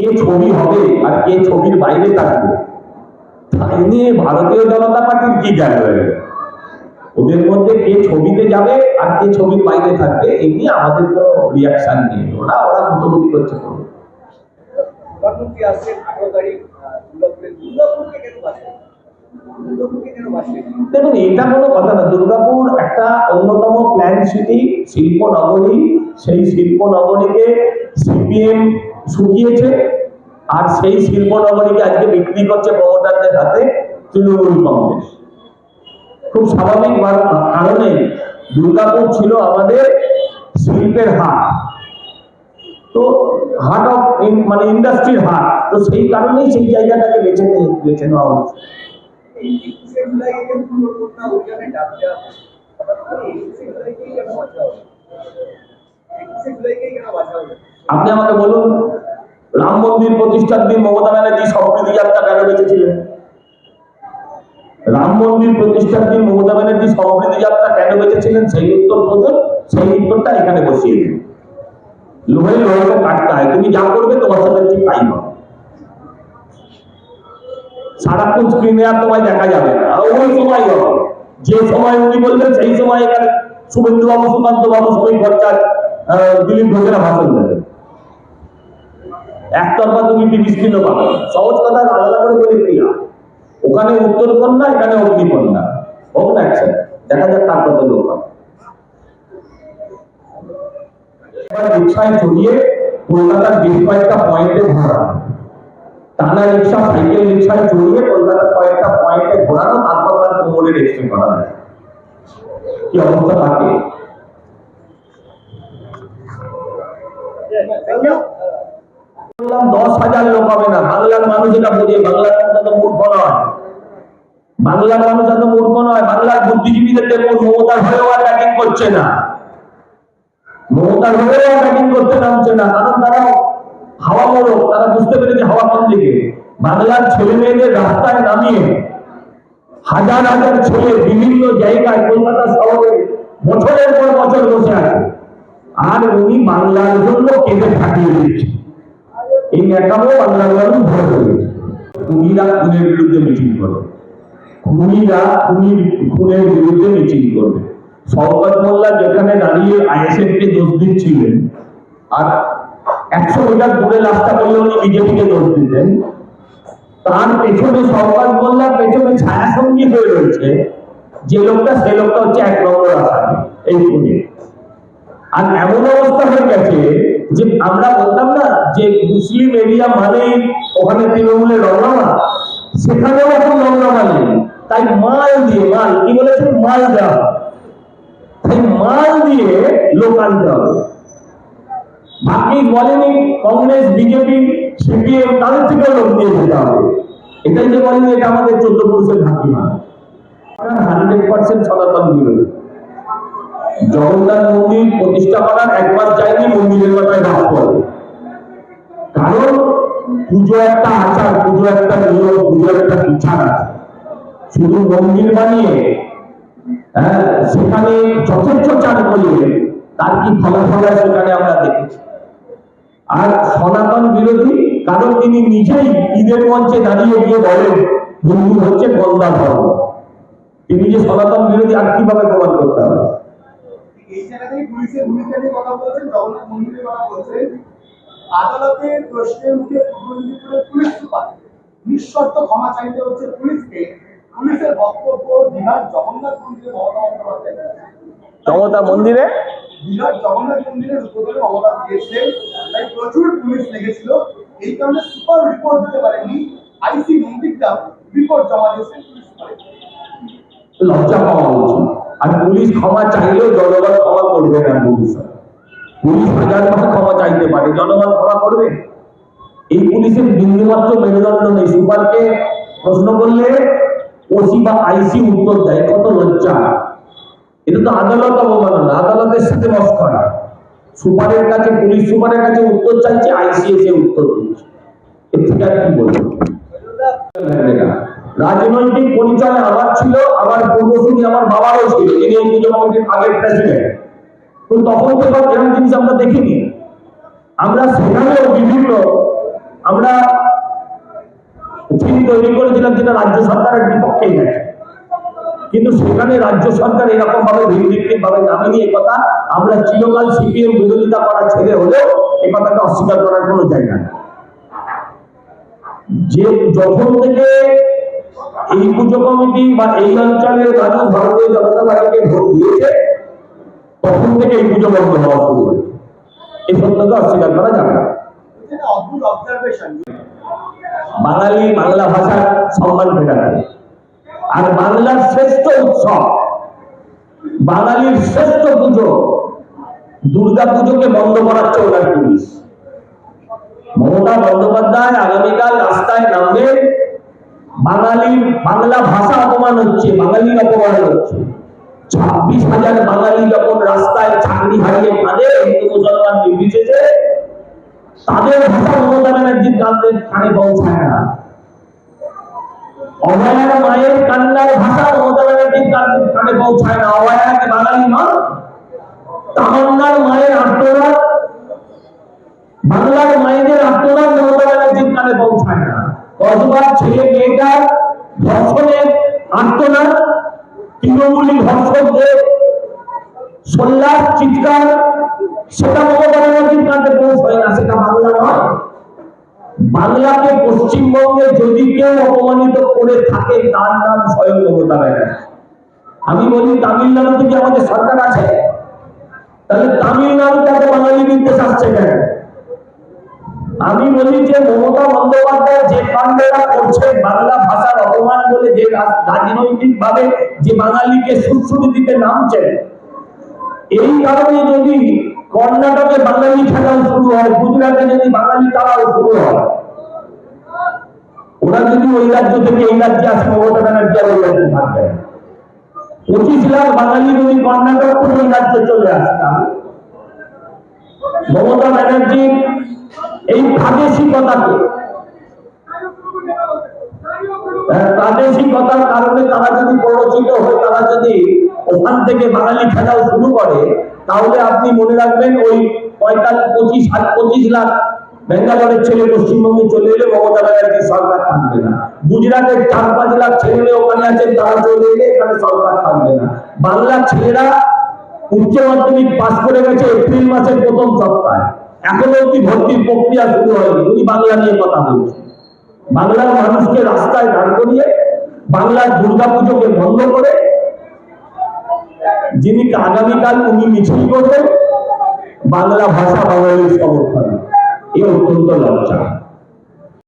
কে ছবি হবে আর কে ছবির বাইরে থাকবে? তাই নিয়ে ভারতীয় জনতা পার্টির কি গেল ওদের মধ্যে কে ছবিতে যাবে আর কে ছবির বাইরে থাকবে এই নিয়ে আমাদের কোনো রিয়াকশন নেই। ওরা ওরা মতমতি করছে প্রধানমন্ত্রী আসছেন আঠারো তারিখ দুর্গাপুরকে কেন বাঁচলেন দুর্গাপুরকে কেন বাঁচলেন দেখুন এটা কোনো কথা না। দুর্গাপুর একটা অন্যতম প্ল্যান সিটি শিল্প নগরী সেই শিল্প নগরীকে সিপিএম শুকিয়েছে। আর সেই শিল্প নগরীকে আজকে বিক্রি করছে প্রমোটারদের হাতে তৃণমূল কংগ্রেস। খুব স্বাভাবিক কারণে দুর্গাপুর ছিল আমাদের শিল্পের হাট। তো হার্ট অফ মানে ইন্ডাস্ট্রির হাট। তো সেই কারণেই সেই জায়গাটাকে বেছে বেছে নেওয়া হচ্ছে। কেন বাঁচা হবে আপনি আমাকে বলুন, রাম মন্দির প্রতিষ্ঠার দিন মমতা ব্যানার্জি সম্প্রীতি যাত্রা কেন বেঁচেছিলেন? রাম মন্দির প্রতিষ্ঠার দিন মমতা ব্যানার্জি সম্প্রীতি যাত্রা কেন বেঁচেছিলেন? সেই উত্তর খোঁজুন সেই উত্তরটা এখানে বসিয়ে দিন। লোহে লোহে কাটতে হয়, তুমি যা করবে তোমার সাথে ঠিক তাই হবে। সারাক্ষণ স্ক্রিনে আর তোমায় দেখা যাবে না। ওই সময় হবে। যে সময় উনি বলবেন সেই সময় এখানে শুভেন্দু বাবু সুকান্ত বাবু শ্রমিক ভট্টাচার্য দিলীপ ঘোষেরা ভাষণ দেবে একতরফা তুমি স্ক্রিনও পাবে সহজ কথা, আলাদা করে বলে প্রিয়া ওখানে উত্তর কন্যা এখানে অগ্নিকন্যা। হোক না একসাথে দেখা যাক কার কত লোক রিক্সায় কলকাতার বেশ কয়েকটা পয়েন্টে ঘোরানো টানা রিক্সা, সাইকেল রিক্সায় কলকাতার কয়েকটা পয়েন্টে ঘোরানো, তারপর তার কোমরের এক্সরে করা কি অবস্থা থাকে বাংলার ছেলে মেয়েদের রাস্তায় নামিয়ে হাজার হাজার ছেলে বিভিন্ন জায়গায় কলকাতা শহরে বছরের পর বছর বসে আছে। আর উনি বাংলার জন্য কেঁদে থাকিয়ে দিচ্ছে এই ন্যাকামো বাংলার মানুষ ভয় খুনিরা খুনের বিরুদ্ধে মিছিল করবে। খুনিরা খুনির খুনের বিরুদ্ধে মিছিল করবে। শওকত মোল্লা যেখানে দাঁড়িয়ে আইএসএফ কে দোষ দিচ্ছিলেন, আর একশো মিটার দূরে লাস্টটা করলে উনি বিজেপিকে দোষ দিতেন, তার পেছনে শওকত মোল্লার পেছনে ছায়া সঙ্গী হয়ে রয়েছে, যে লোকটা, সে লোকটা হচ্ছে এক নম্বর আসামি, এই খুনে। আর এমন অবস্থা হয়ে গেছে যে আমরা বলতাম না যে মুসলিম এরিয়া মানেই ওখানে তৃণমূলের রমনামা সেখানেও এখন রমনামা নেই। তাই মাল দিয়ে, মাল, কি বলেছেন? মাল দেওয়া তাই মাল দিয়ে লোক আনতে হবে। বাকি বলেনি কংগ্রেস, বিজেপি, সিপিএম, তাদের থেকেও লোক নিয়ে যেতে হবে। এটাই যে বলেনি, এটা আমাদের চোদ্দ পুরুষের ঘাঁটি মানে হান্ড্রেড পার্সেন্ট সনাতন বিরোধী। জগন্নাথ মন্দির প্রতিষ্ঠা করার এক মাস যায়নি মন্দিরের মাথায় ভাব করে কারণ পুজো একটা আচার, পুজো একটা নিয়ম, পুজো একটা বিচার শুধু মন্দির বানিয়ে হ্যাঁ সেখানে যথেষ্ট চান করলে তার কি ফলাফল সেখানে আমরা দেখেছি। আর সনাতন বিরোধী, কারণ তিনি নিজেই ঈদের মঞ্চে দাঁড়িয়ে গিয়ে বলেন, হিন্দু হচ্ছে গন্দা ধর্ম। তিনি যে সনাতন বিরোধী, আর কীভাবে প্রমাণ করতে হবে? এই জায়গাতেই পুলিশের ভূমিকা নিয়ে কথা বলছেন জগন্নাথ মন্দিরের কথা বলছেন। আদালতের প্রশ্নের মুখে পূর্ব মেদিনীপুরের পুলিশ সুপার নিঃশর্ত ক্ষমা চাইতে হচ্ছে পুলিশকে। পুলিশের বক্তব্য দীঘার জগন্নাথ মন্দিরে মমতা বন্দ্যোপাধ্যায় মমতা মন্দিরে? দীঘার জগন্নাথ মন্দিরের উদ্বোধনে মমতা দিয়েছিলেন তাই প্রচুর পুলিশ লেগেছিল। এই কারণে সুপার রিপোর্ট দিতে পারেনি আইসি মন্দিরটা রিপোর্ট জমা দিয়েছেন পুলিশ লজ্জা পাওয়া উচিত। আর পুলিশ ক্ষমা চাইলেও জনগণ ক্ষমা করবে না পুলিশ। পুলিশ হাজার বার ক্ষমা চাইতে পারে, জনগণ ক্ষমা করবে। এই পুলিশের বিন্দুমাত্র মেরুদণ্ড নেই। সুপারকে প্রশ্ন করলে ওসি বা আইসি উত্তর দেয়, কত লজ্জা। এটা তো আদালত অবমাননা, আদালতের সাথে মস্করা সুপারের কাছে, পুলিশ সুপারের কাছে উত্তর চাইছে, আইসি এসে উত্তর দিচ্ছে। এর থেকে আর কি বলব? রাজনৈতিক পরিচয় আমার ছিল, আমার পূর্বসূরি আমার বাবারও ছিল, তিনি এই আগের প্রেসিডেন্ট তখন তো এরকম জিনিস আমরা দেখিনি। আমরা সেখানেও বিভিন্ন, আমরা তৈরি করেছিলাম যেটা রাজ্য সরকারের বিপক্ষেই গেছে কিন্তু সেখানে রাজ্য সরকার এরকম ভাবে ভিন্ডিকটিভ ভাবে নামেনি এই কথা। আমরা চিরকাল সিপিএম বিরোধিতা করার ছেলে হলেও এই কথাটা অস্বীকার করার কোনো জায়গা নেই। যে যখন থেকে এই পুজো কমিটি বা এই অঞ্চলের মানুষ ভারতীয় জনতা পার্টিকে ভোট দিয়েছে, তখন থেকে এই পুজো বন্ধ হওয়া শুরু হয়েছে। এই সত্যকে অস্বীকার করা যাবে না। বাঙালি বাংলা ভাষার সম্মান ফেরাতে। আর বাংলার শ্রেষ্ঠ উৎসব, বাঙালির শ্রেষ্ঠ পুজো, দুর্গা পুজোকে বন্ধ করাচ্ছে ওনার পুলিশ। মমতা বন্দ্যোপাধ্যায় আগামীকাল বাঙালির বাংলা ভাষা অপমান হচ্ছে বাঙালির অপমান হচ্ছে। ছাব্বিশ হাজার বাঙালি যখন রাস্তায় চাকরি হারিয়ে কাঁদে হিন্দু মুসলমান নির্বিশেষে, তাদের ভাষা মমতা ব্যানার্জির কানে কানে পৌঁছায় না। অভয়ার মায়ের কান্নার ভাষা মমতা ব্যানার্জির কানে পৌঁছায় না। বাঙালি মা, তামান্নার মায়ের আত্মনাথ বাংলার মায়েদের ব্যানার্জির পৌঁছায় না। কসবার ছেলে মেয়েটার ধর্ষণের আত্মনাথ তৃণমূলী ধর্ষকদের সল্লাস, চিৎকার, সেটা মমতা ব্যানার্জির পৌঁছায় না, সেটা বাংলা নয়। বাংলাকে পশ্চিমবঙ্গে যদি কেউ অপমানিত করে থাকে, তার নাম স্বয়ং মমতা ব্যানার্জি। আমি বলি, তামিলনাড়ু থেকে আমাদের সরকার আছে? তাহলে তামিলনাড়ুটাকে বাঙালি বিদ্বেষ আসছে কেন? আমি বলি যে মমতা বন্দ্যোপাধ্যায় যে কাণ্ডটা করছে বাংলা ভাষার অপমান বলে যে রাজনৈতিক ভাবে যে বাঙালিকে সুশ্রুতি দিতে নামছে এই কারণে যদি কর্ণাটকে বাঙালি খেলাও শুরু হয়, গুজরাটে যদি বাঙালি তারাও শুরু হয়, ওরা যদি ওই রাজ্য থেকে এই রাজ্যে আসে, মমতা ব্যানার্জি আর ওই রাজ্যে থাকবে পঁচিশ লাখ বাঙালি যদি কর্ণাটক থেকে ওই রাজ্যে চলে আসতাম, মমতা ব্যানার্জির এই প্রাদেশিকতাকে। প্রাদেশিকতার কারণে তারা যদি প্ররোচিত হয়ে, তারা যদি ওখান থেকে বাঙালি খেলাও শুরু করে, তাহলে আপনি মনে রাখবেন ওই পঁয়তাল্লিশ, পঁচিশ হাজার পঁচিশ লাখ বেঙ্গালোরের ছেলে পশ্চিমবঙ্গে চলে এলে মমতা ব্যানার্জি সরকার থাকবে না। গুজরাটের চার, পাঁচ লাখ ছেলে ওখানে আছেন, তারা চলে এলে এখানে সরকার থাকবে না। বাংলার ছেলেরা উচ্চ মাধ্যমিক পাস করে গেছে, এপ্রিল মাসের প্রথম সপ্তাহে। এখনও অব্দি ভর্তির প্রক্রিয়া শুরু হয়নি উনি বাংলা নিয়ে কথা বলছেন বাংলার মানুষকে রাস্তায় দাঁড় করিয়ে বাংলার দুর্গাপুজোকে বন্ধ করে যিনি আগামীকাল উনি মিছিল করবেন, বাংলা ভাষা বাঙালির সমর্থন। এ অত্যন্ত লজ্জা।